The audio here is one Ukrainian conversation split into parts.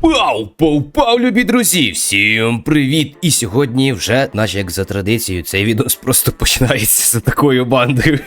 Пау, пау, пау, любі друзі! Всім привіт! І сьогодні вже, наче як за традицією, цей відос просто починається за такою бандою.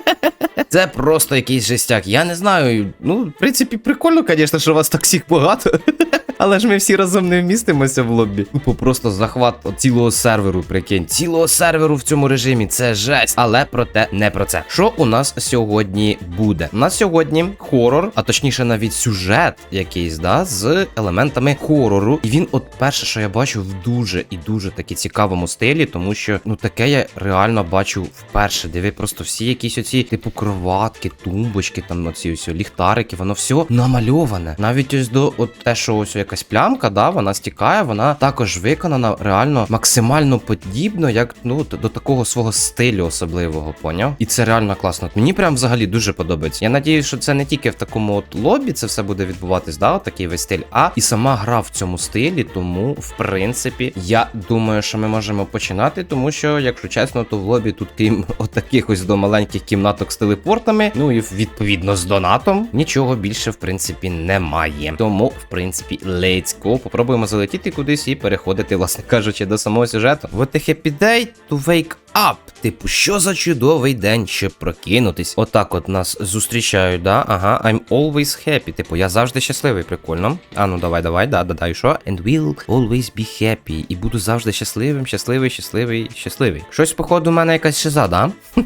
Це просто якийсь жестяк. Я не знаю. Ну, в принципі, прикольно, звісно, що вас так всіх багато. Але ж ми всі разом не вмістимося в лобі. Тупо просто захват цілого серверу, прикинь. Цілого серверу в цьому режимі. Це жесть. Але проте не про це. Що у нас сьогодні буде? У нас сьогодні хорор, а точніше навіть сюжет якийсь, да, з елементами хорору. І він, от перше, що я бачу, в дуже і дуже таки цікавому стилі, тому що ну таке я реально бачу вперше. Диви, просто всі якісь оці, типу, кроватки, тумбочки, там оці ось ліхтарики, воно все намальоване. Навіть ось до от те, що ось якась плямка, да, вона стікає, вона також виконана реально максимально подібно, як ну до такого свого стилю особливого, поняв? І це реально класно. Мені прям взагалі дуже подобається. Я надіюсь, що це не тільки в такому от лобі це все буде відбуватись, да, от такий весь стиль, а і сама гра в цьому стилі. Тому, в принципі, я думаю, що ми можемо починати, тому що, якщо чесно, то в лобі тут крім от таких ось до маленьких кімнаток з телепортами, ну і відповідно з донатом, нічого більше, в принципі, немає. Тому, в принципі, let's go. Попробуємо залетіти кудись і переходити, власне кажучи, до самого сюжету. What the happy day to wake up. Типу, що за чудовий день, щоб прокинутись. Отак от нас зустрічають, да? Ага, I'm always happy. Типу, я завжди щасливий, прикольно. А ну давай, давай, да, да, да, і що? And will always be happy. І буду завжди щасливим, щасливий, щасливий, щасливий. Щось, походу, у мене якась шиза, да?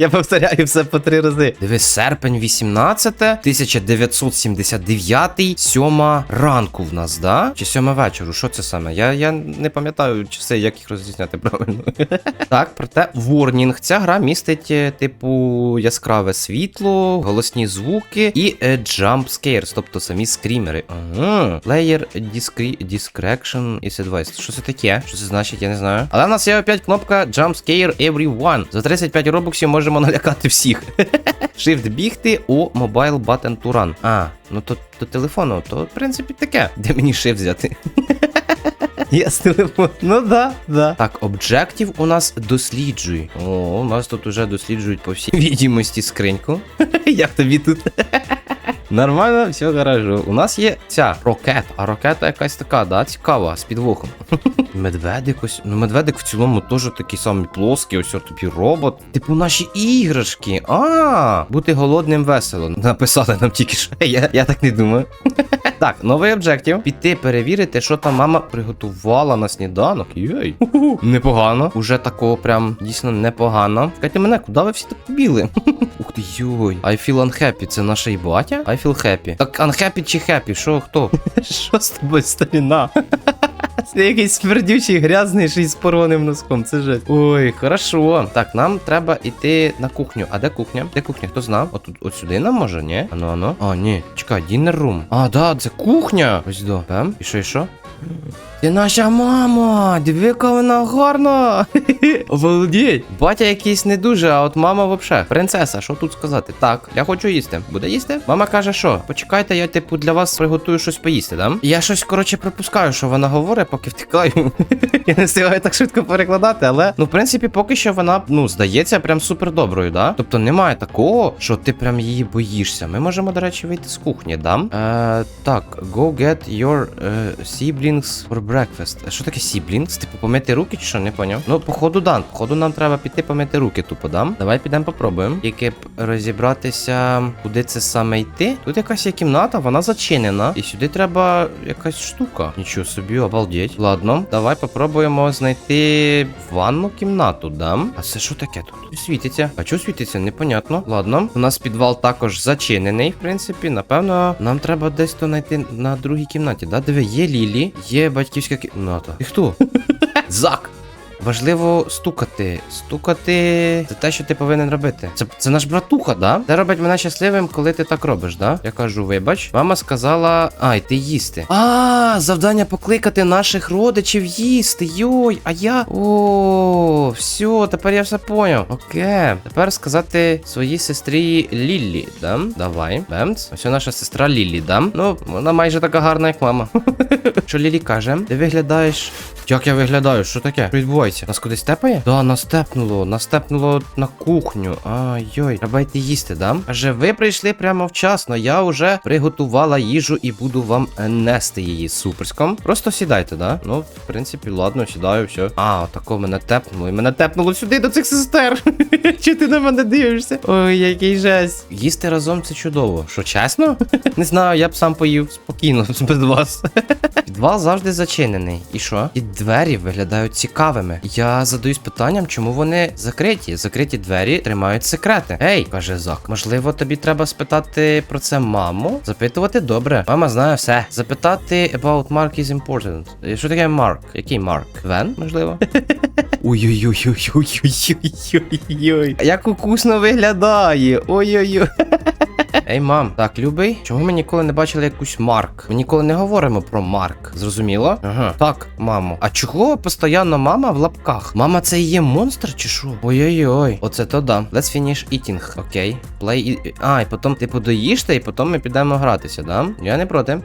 Я повторяю все по три рази. Дивись, серпень 18, 1979, сьома ранку в нас, да? Чи сьома вечору? Що це саме? Я, я не пам'ятаю часи, як їх розрізняти правильно. так, проте Warning. Ця гра містить, е, типу, яскраве світло, голосні звуки і е, jump scares, тобто самі скрімери. Ага. Player discre- discretion is advised. Що це таке? Що це значить, я не знаю. Але в нас є опять кнопка Jump Scare Everyone. За 35 робоксів можемо налякати всіх. Shift бігти у Mobile Button to Run. А, ну то, то телефону, то в принципі таке. Де мені shift взяти? Я з телефону. Ну да, да. Так, об'єктив у нас досліджуй. О, у нас тут уже досліджують по всій відомості скриньку. Як тобі тут? Нормально, все хорошо. У нас є ця рокет, а рокета якась така, да, цікава, з підвохом. Медведик ось. Ну, медведик в цілому теж такий самий плоский, ось тобі робот. Типу наші іграшки. А, бути голодним весело. Написали нам тільки що. Я, я так не думаю. Так, новий обжектів. Піти перевірити, що там мама приготувала на сніданок. Йой. Непогано. Уже такого прям дійсно непогано. Чекайте мене, куди ви всі так побіли? Ух ти йой. I feel unhappy. Це наша і батя? I feel happy. Так unhappy чи happy? Що хто? Що з тобою старіна? Це якийсь смердючий, грязний, ще й з порваним носком. Це жесть. Ой, хорошо. Так, нам треба йти на кухню. А де кухня? Де кухня? Хто знав? Отут, от сюди нам може, ні? Ану, ану. А, ні. Чекай, дінер рум. А, да, це кухня. Ось до. Бем. І що, і що? Ти наша мама! Диви, яка вона гарна! Обалдеть! Батя якийсь не дуже, а от мама вообще. Принцеса, що тут сказати? Так, я хочу їсти. Буде їсти? Мама каже, що? Почекайте, я типу для вас приготую щось поїсти, да? Я щось, коротше, припускаю, що вона говорить, поки втікаю. я не встигаю так швидко перекладати, але ну, в принципі, поки що вона, ну, здається, прям супер доброю, да? Тобто немає такого, що ти прям її боїшся. Ми можемо, до речі, вийти з кухні, да? Е, так, go get your е, siblings for breakfast. А Що таке siblings? Типу помити руки чи що? Не поняв? Ну, походу, да. Походу, нам треба піти помити руки, тупо дам. Давай підемо попробуємо. Тільки розібратися, куди це саме йти. Тут якась є кімната, вона зачинена. І сюди треба якась штука. Нічого собі, обалдеть. Ладно, давай попробуємо знайти ванну кімнату, дам. А це що таке тут? Світиться. А чого світиться? Непонятно. Ладно. У нас підвал також зачинений, в принципі. Напевно, нам треба десь то знайти на другій кімнаті. Да? Диви, є Лілі, є батьківська кімната. Ти хто? Зак. Важливо стукати. Стукати це те, що ти повинен робити. Це, це наш братуха, да? Це робить мене щасливим, коли ти так робиш, да? Я кажу, вибач. Мама сказала, а, йти їсти. А, завдання покликати наших родичів їсти. Йой, а я. О, все, тепер я все поняв. Окей. Тепер сказати своїй сестрі Ліллі, да? Давай. Бемц. Ось наша сестра Ліллі, да? Ну, вона майже така гарна, як мама. Що Лілі каже? Ти виглядаєш Як я виглядаю? Що таке? Що відбувається? Нас кудись тепає? Да, нас тепнуло. Нас тепнуло на кухню. Ай-йой. Треба йти їсти, да? Каже, ви прийшли прямо вчасно. Я вже приготувала їжу і буду вам нести її суперськом. Просто сідайте, да? Ну, в принципі, ладно, сідаю, все. А, отако мене тепнуло. І мене тепнуло сюди до цих сестер. Чи ти на мене дивишся? Ой, який жесть. Їсти разом це чудово. Що, чесно? Не знаю, я б сам поїв спокійно без вас. Підвал завжди зачинений. І що? І двері виглядають цікавими. Я задаюсь питанням, чому вони закриті. Закриті двері тримають секрети. Ей, каже Зак, можливо, тобі треба спитати про це маму? Запитувати добре. Мама знає все. Запитати about Mark is important. Е, Що таке Марк? Який Марк? Вен, можливо? Ой-ой-ой-ой-ой-ой-ой-ой. Як укусно виглядає. Ой-ой-ой. Ей, мам, так, любий, чому ми ніколи не бачили якусь Марк? Ми ніколи не говоримо про Марк. Зрозуміло? Ага. Так, мамо. А чого постійно мама в лапках? Мама, це і є монстр чи що? Ой-ой-ой. Оце то да. Let's finish eating. Окей. Play і... А, і потім типу доїжте, і потім ми підемо гратися, да? Я не проти.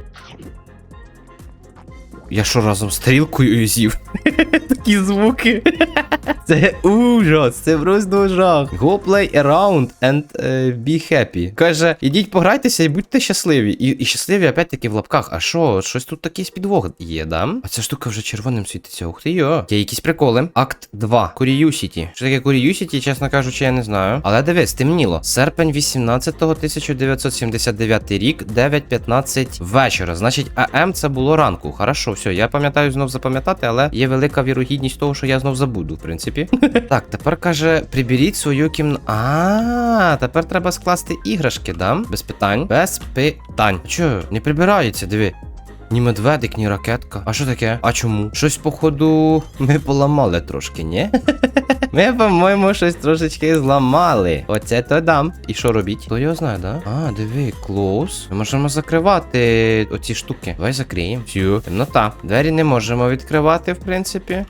Я що разом з тарілкою з'їв? Такі звуки. Це ужас, це просто жах. Go play around and uh, be happy. Каже, ідіть пограйтеся і будьте щасливі. І, і щасливі опять-таки в лапках. А що, щось тут такий підвох є, да? А ця штука вже червоним світиться. Ух ти йо. Є якісь приколи. Акт 2. Curiosity. Що таке Curiosity, чесно кажучи, я не знаю. Але дивись, темніло. Серпень 18 1979 рік, 9.15 вечора. Значить, АМ це було ранку. Хорошо, все, я пам'ятаю знов запам'ятати, але є велика вірогідність того, що я знов забуду, в принципі. Так, тепер каже, приберіть свою кімнату. А, тепер треба скласти іграшки, да? Без питань. Без питань. Чо, не прибирається, диви. Ні медведик, ні ракетка. А що таке? А чому? Щось, походу, ми поламали трошки, ні? Ми, по-моєму, щось трошечки зламали. Оце то дам. І що робіть? Хто його знає, да? А, диви, клоус. Ми можемо закривати оці штуки. Давай закриємо. Всю. Темнота. Двері не можемо відкривати, в принципі.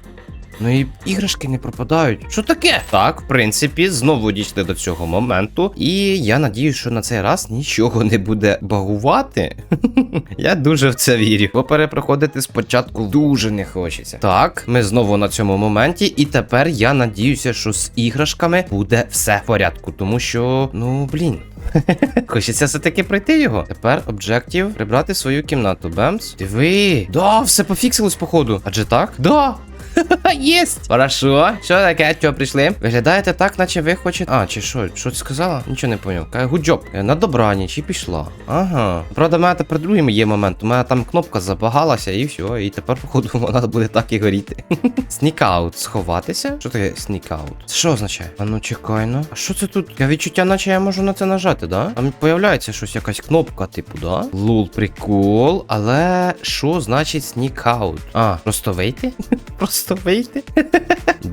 Ну і іграшки не пропадають. Що таке? Так, в принципі, знову дійшли до цього моменту. І я надіюсь, що на цей раз нічого не буде багувати. я дуже в це вірю. Бо перепроходити спочатку дуже не хочеться. Так, ми знову на цьому моменті, і тепер я надіюся, що з іграшками буде все в порядку, тому що, ну блін. Хочеться все-таки пройти його. Тепер об'єктив прибрати свою кімнату. Бемс. Диви. Да, все пофіксилось, походу. Адже так? Да. Єсть! Хорошо. Що таке? Що прийшли? Виглядаєте так, наче ви хочете. А, чи що? Що ти сказала? Нічого не поняв. Каже, гуджоп. Е, На добраніч і пішла. Ага. Правда, в мене тепер другим є момент. У мене там кнопка забагалася і все. І тепер, походу, вона буде так і горіти. Снікаут. Сховатися? Що таке снікаут? Що означає? А ну чекай ну. А що це тут? Я відчуття, наче я можу на це нажати, да? Там появляється щось, якась кнопка, типу, да? Лул, прикол. Але що значить снікаут? А, просто вийти? Просто вийти?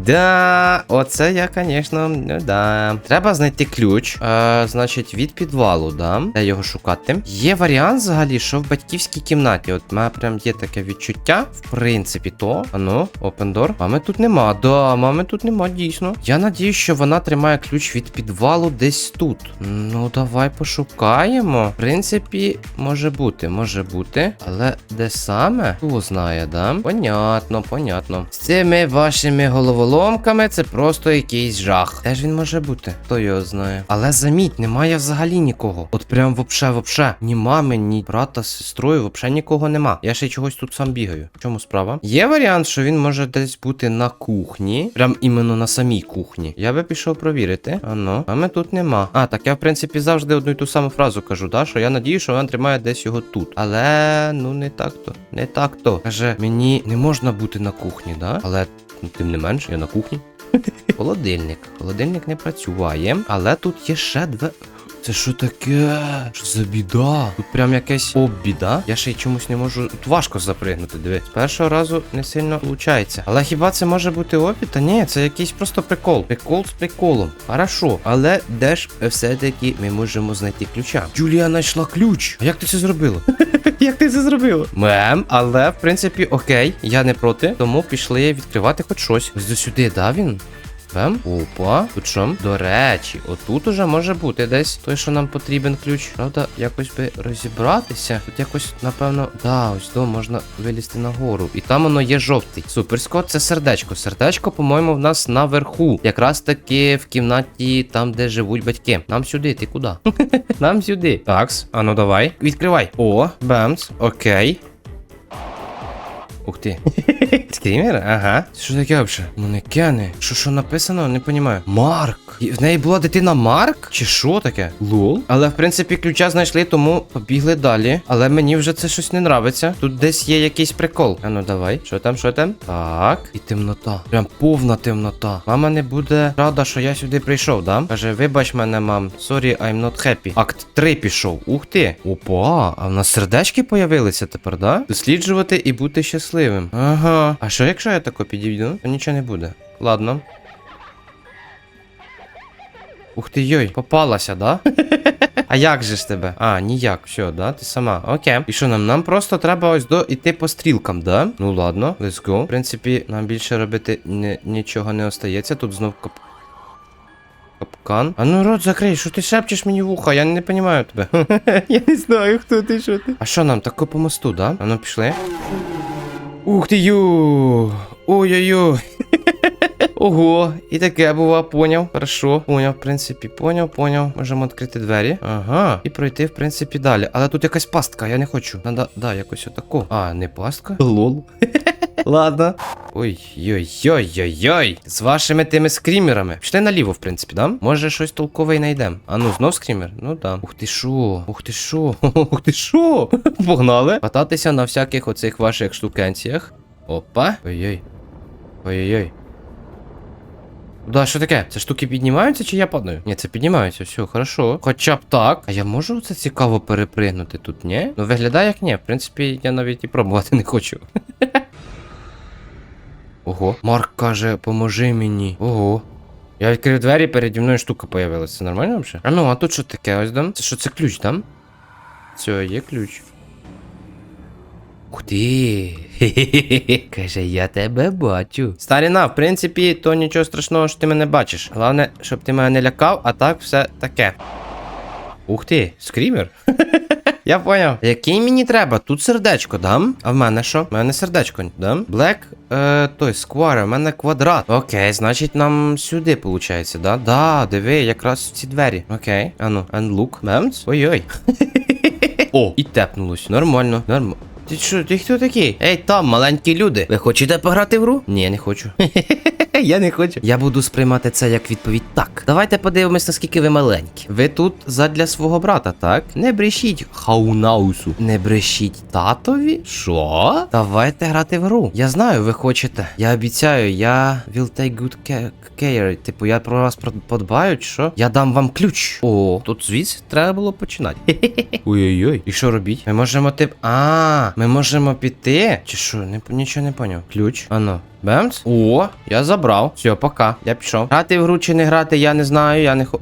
Да, оце я, звісно, ну да. Треба знайти ключ. Е, значить, від підвалу, да. Де його шукати? Є варіант взагалі, що в батьківській кімнаті. От в мене прям є таке відчуття. В принципі, то. Ану, open door. Мами тут нема. Да, мами тут нема, дійсно. Я надію, що вона тримає ключ від підвалу десь тут. Ну, давай пошукаємо. В принципі, може бути, може бути. Але де саме? Хто знає, да? Понятно, понятно. Цими вашими головоломками це просто якийсь жах. Де ж він може бути? Хто його знає? Але заміть, немає взагалі нікого. От прям вообще, вообще. Ні мами, ні брата з сестрою, вообще нікого нема. Я ще чогось тут сам бігаю. В чому справа? Є варіант, що він може десь бути на кухні. Прям іменно на самій кухні. Я би пішов провірити. Ано. А ми тут нема. А, так я в принципі завжди одну і ту саму фразу кажу, да? Що я надію, що він тримає десь його тут. Але ну не так то. Не так то. Каже, мені не можна бути на кухні, да? Але ну, тим не менш, я на кухні. Холодильник. Холодильник не працює, але тут є ще две. Це що таке? Що за біда? Тут прям якась оббіда. Я ще й чомусь не можу. Тут важко запригнути, диви. З першого разу не сильно виходить. Але хіба це може бути обід? Та ні, це якийсь просто прикол. Прикол з приколом. Хорошо. Але де ж все-таки ми можемо знайти ключа? Джулія знайшла ключ. А як ти це зробила? Як ти це зробила? Мем, але в принципі окей, я не проти. Тому пішли відкривати хоч щось. Ось до сюди, да він? Бем. Опа. Тут що? До речі, отут уже може бути десь той, що нам потрібен ключ. Правда, якось би розібратися. Тут якось, напевно, да, ось до можна вилізти нагору. І там воно є жовтий. Суперсько, це сердечко. Сердечко, по-моєму, в нас наверху. Якраз таки в кімнаті, там, де живуть батьки. Нам сюди, ти куди? Нам сюди. Такс, а ну давай. Відкривай. О, бемс, окей. Ух ти. Скрімер? Ага. Що таке взагалі? Манекени. Що що написано? Не розумію. Марк. В неї була дитина Марк? Чи що таке? Лол. Але в принципі ключа знайшли, тому побігли далі. Але мені вже це щось не нравиться. Тут десь є якийсь прикол. А ну давай. Що там, що там? Так. І темнота. Прям повна темнота. Мама не буде рада, що я сюди прийшов, да? Каже, вибач мене, мам. Sorry, I'm not happy. Акт 3 пішов. Ух ти. Опа, а в нас сердечки появилися тепер, да? Досліджувати і бути щасливим. Ага. А що якщо я тако підійду, то нічого не буде. Ладно. Ух ти йой, попалася, да? А як же ж тебе? А, ніяк, все, да? Ти сама. Окей. І що нам? Нам просто треба ось до іти по стрілкам, да? Ну ладно, let's go. В принципі, нам більше робити не, нічого не остається. Тут знов кап... Капкан. А ну рот закрий, що ти шепчеш мені в ухо? Я не розумію тебе. Я не знаю, хто ти, що ти. А що нам, тако по мосту, да? А ну пішли. Ух ти ю! Ой-ой-ой. Ого, і таке бува, поняв. Хорошо, поняв, в принципі, поняв, поняв. Можемо відкрити двері. Ага. І пройти, в принципі, далі. Але тут якась пастка, я не хочу. Надо, да, якось отако. А, не пастка? Лол. Ладно. Ой-ой-ой-ой-ой. З вашими тими скрімерами. Пішли наліво, в принципі, да? Може щось толкове й знайдемо. А ну, знов скрімер? Ну да. Ух ти шо, ух ти шо, ух ти шо. Погнали. Кататися на всяких оцих ваших штукенціях. Опа. Ой-ой. Ой-ой-ой. Да, що таке? Це штуки піднімаються чи я падаю? Ні, це піднімаються, все, хорошо. Хоча б так. А я можу це цікаво перепригнути тут, ні? Ну виглядає як ні. В принципі, я навіть і пробувати не хочу. Ого. Марк каже, поможи мені. Ого. Я відкрив двері, переді мною штука появилася. Це нормально взагалі? А ну, а тут що таке? Ось дам? Це що, це ключ, там? Все, є ключ. Хе-хе-хе. Каже, я тебе бачу. Старіна, в принципі, то нічого страшного, що ти мене бачиш. Головне, щоб ти мене не лякав, а так все таке. Ух ти, скрімер. Я поняв. Який мені треба? Тут сердечко дам. А в мене що? В мене сердечко дам. Блек, е, той, скваре, в мене квадрат. Окей, значить нам сюди, виходить, да? Да, диви, якраз в ці двері. Окей. Ану, and look. Бемц. Ой-ой. О, і тепнулось. Нормально, нормально. Ти що, ти хто такий? Ей, там, маленькі люди. Ви хочете пограти в гру? Ні, не хочу. Я не хочу. Я буду сприймати це як відповідь так. Давайте подивимось, наскільки ви маленькі. Ви тут задля свого брата, так? Не брешіть хаунаусу. Не брешіть татові? Що? Давайте грати в гру. Я знаю, ви хочете. Я обіцяю, я will take good care. Типу, я про вас подбаю, що? Я дам вам ключ. О, тут звідси треба було починати. Ой-ой-ой. І що робіть? Ми можемо тип. А, ми можемо піти. Чи що? Не, нічого не поняв. Ключ. Ано. Бемс? О, я забрав. Все, пока. Я пішов. Грати в гру чи не грати, я не знаю, я не хо.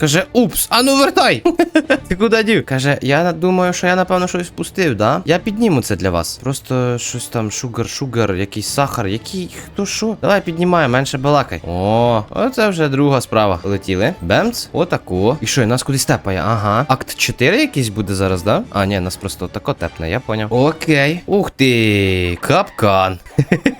Каже, упс, а ну вертай! Ти куди дів? Каже, я думаю, що я напевно щось впустив, да? Я підніму це для вас. Просто щось там, шугар, шугар, якийсь сахар, який хто що? Давай піднімай, менше балакай. О, оце вже друга справа. Полетіли. Бемц, отако. І що, і нас кудись тепає? Ага. Акт 4 якийсь буде зараз, да? А, ні, нас просто тако тепне, я поняв. Окей. Ух ти, капкан.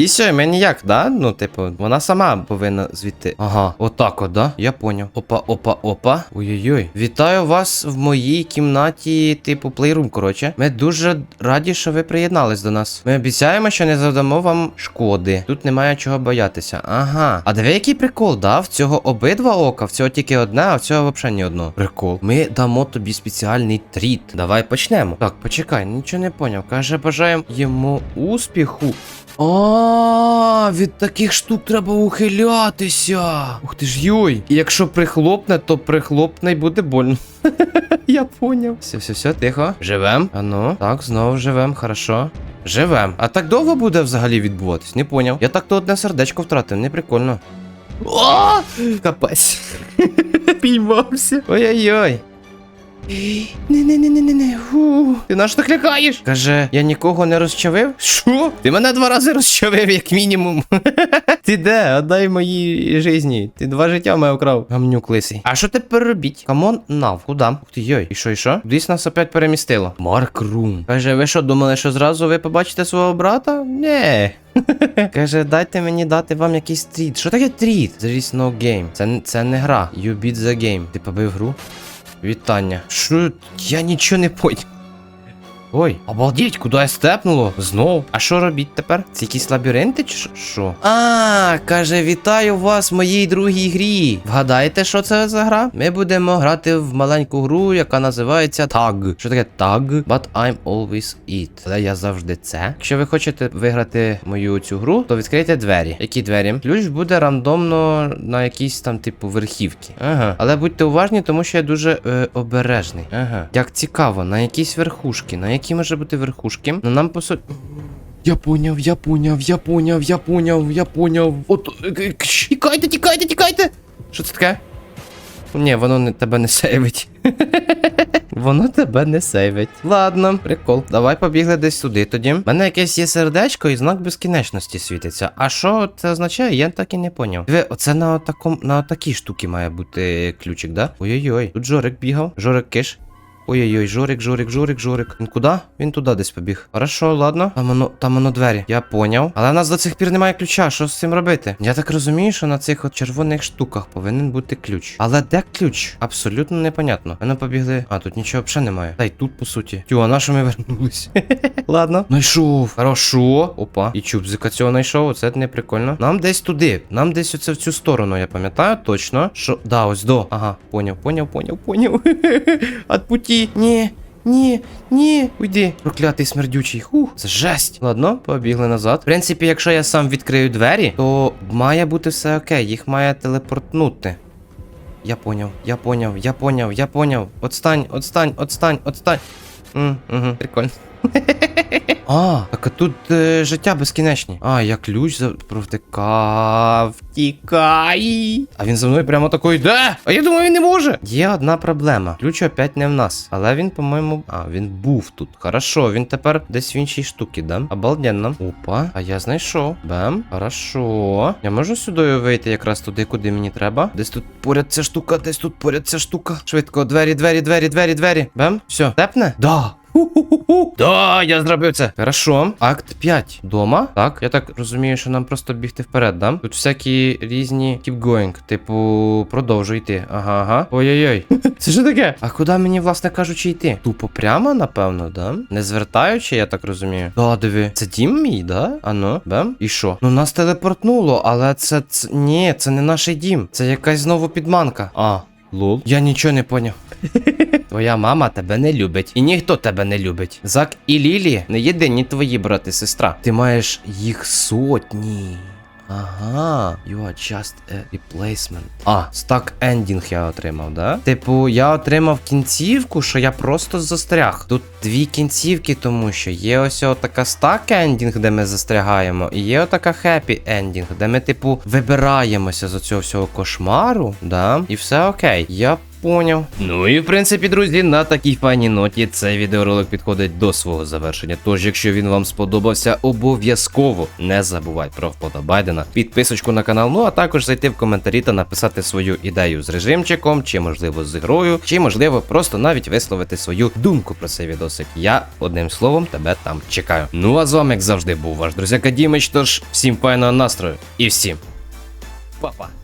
І все, ми ніяк, да? Ну, типу, вона сама повинна звідти. Ага, отак от, да? Я поняв. Опа, опа, опа. Ой-ой-ой. Вітаю вас в моїй кімнаті, типу, плейрум, коротше. Ми дуже раді, що ви приєднались до нас. Ми обіцяємо, що не завдамо вам шкоди. Тут немає чого боятися. Ага. А диви, який прикол, да? В цього обидва ока, в цього тільки одне, а в цього взагалі ні одного. Прикол. Ми дамо тобі спеціальний тріт. Давай почнемо. Так, почекай, нічого не поняв. Каже, бажаємо йому успіху. Від таких штук треба ухилятися. Ух ти ж йой. Якщо прихлопне, то прихлопне й буде больно. Я поняв. Все, все, все, тихо. Живем. А ну, так, знову живем, хорошо. Живем. А так довго буде взагалі відбуватись? Не поняв. Я так то одне сердечко втратив, не прикольно. О! Капець. Піймався. Ой-ой-ой. Не-не-не-не-не. Фу. Ти на що так лякаєш? Каже, я нікого не розчавив? Що? Ти мене два рази розчавив, як мінімум. Ти де? Отдай моїй житті. Ти два життя мене украв. Гамнюк лисий. А що тепер робіть? Камон, нав. Куда? Ух ти йой. І що, і що? Кудись нас опять перемістило. Марк Рум. Каже, ви що, думали, що зразу ви побачите свого брата? Не. Каже, дайте мені дати вам якийсь тріт. Що таке тріт? There is no game. Це не гра. You beat the game. Ти побив гру? Вітання. Що? Я нічого не поняв. Ой, обалдіть, куди я степнуло? Знов. А що робіть тепер? Це якісь лабіринти чи що-? А, каже, вітаю вас в моїй другій грі. Вгадаєте, що це за гра? Ми будемо грати в маленьку гру, яка називається Tag. Що таке Tag? But I'm always it. Але я завжди це. Якщо ви хочете виграти мою цю гру, то відкрийте двері. Які двері? Ключ буде рандомно на якійсь там, типу, верхівки. Ага. Але будьте уважні, тому що я дуже е, обережний. Ага. Як цікаво, на якісь верхушки. На які може бути верхушки? Ну нам по суті. Я поняв, я поняв, я поняв, я поняв, я поняв. От. е, е, Тікайте, тікайте, тікайте! Що це таке? Ні, воно не тебе не сейвить. Воно тебе не сейвить. Ладно, прикол. Давай побігли десь сюди тоді. У мене якесь є сердечко і знак безкінечності світиться. А що це означає, я так і не поняв. Диви, оце на отаком, на отакій штуці має бути ключик, да? Ой-ой-ой. Тут Жорик бігав. Жорик киш. Ой-ой-ой, Жорик, Жорик, Жорик, Жорик. Він куди? Він туди десь побіг. Хорошо, ладно. Там воно, там воно двері. Я поняв. Але в нас до цих пір немає ключа. Що з цим робити? Я так розумію, що на цих от червоних штуках повинен бути ключ. Але де ключ? Абсолютно непонятно. Ми побігли. А, тут нічого взагалі немає. Та й тут, по суті. Тю, а на що ми вернулись? Ладно. Найшов. Хорошо. Опа. І чубзика цього знайшов. Оце не прикольно. Нам десь туди. Нам десь оце в цю сторону, я пам'ятаю точно. Що. Да, ось до. Ага, поняв, поняв, поняв, поняв. От путі. Ні. Ні, ні, уйди, проклятий смердючий. Хух, це жесть. Ладно, побігли назад. В принципі, якщо я сам відкрию двері, то має бути все окей, їх має телепортнути. Я поняв, я поняв, я поняв, я поняв. Отстань, отстань, отстань, отстань. М, угу, прикольно. А, так тут е, життя безкінечні. А, я ключ за провтикав. Тікай. А він за мною прямо такий йде. А я думаю, він не може. Є одна проблема. Ключ опять не в нас. Але він, по-моєму. А, він був тут. Хорошо, він тепер десь в іншій штуці, да? Обалденно. Опа, а я знайшов. Бем. Хорошо. Я можу сюди вийти якраз туди, куди мені треба. Десь тут поряд ця штука, десь тут поряд ця штука. Швидко, двері, двері, двері, двері, двері. Бем. Все, тепне? Да. Ху-ху-ху-ху. Да, я зробив це. Хорошо. Акт 5. Дома. Так, я так розумію, що нам просто бігти вперед, да? Тут всякі різні keep going. Типу, продовжуй йти. Ага, ага. Ой-ой-ой. Це що таке? А куди мені, власне кажучи, йти? Тупо прямо, напевно, да? Не звертаючи, я так розумію. Да, диви. Це дім мій, да? Ано, бем. І що? Ну нас телепортнуло, але це, це. Ні, це не наш дім. Це якась знову підманка. А. Лол. Я нічого не поняв. Твоя мама тебе не любить, і ніхто тебе не любить. Зак і Лілі не єдині твої брати, сестра. Ти маєш їх сотні. Ага, you are just a replacement. А, стак ендінг я отримав, да? Типу, я отримав кінцівку, що я просто застряг. Тут дві кінцівки, тому що є ось така стак ендінг, де ми застрягаємо, і є отака хеппі ендінг, де ми, типу, вибираємося з цього всього кошмару, да? І все окей. Я Поняв. Ну і в принципі, друзі, на такій файній ноті цей відеоролик підходить до свого завершення. Тож, якщо він вам сподобався, обов'язково не забувай про вподобайдена, підписочку на канал, ну а також зайти в коментарі та написати свою ідею з режимчиком, чи можливо з грою, чи можливо просто навіть висловити свою думку про цей відосик. Я одним словом тебе там чекаю. Ну а з вами, як завжди, був ваш друзяка Дімич. Тож всім файного настрою і всім па-па.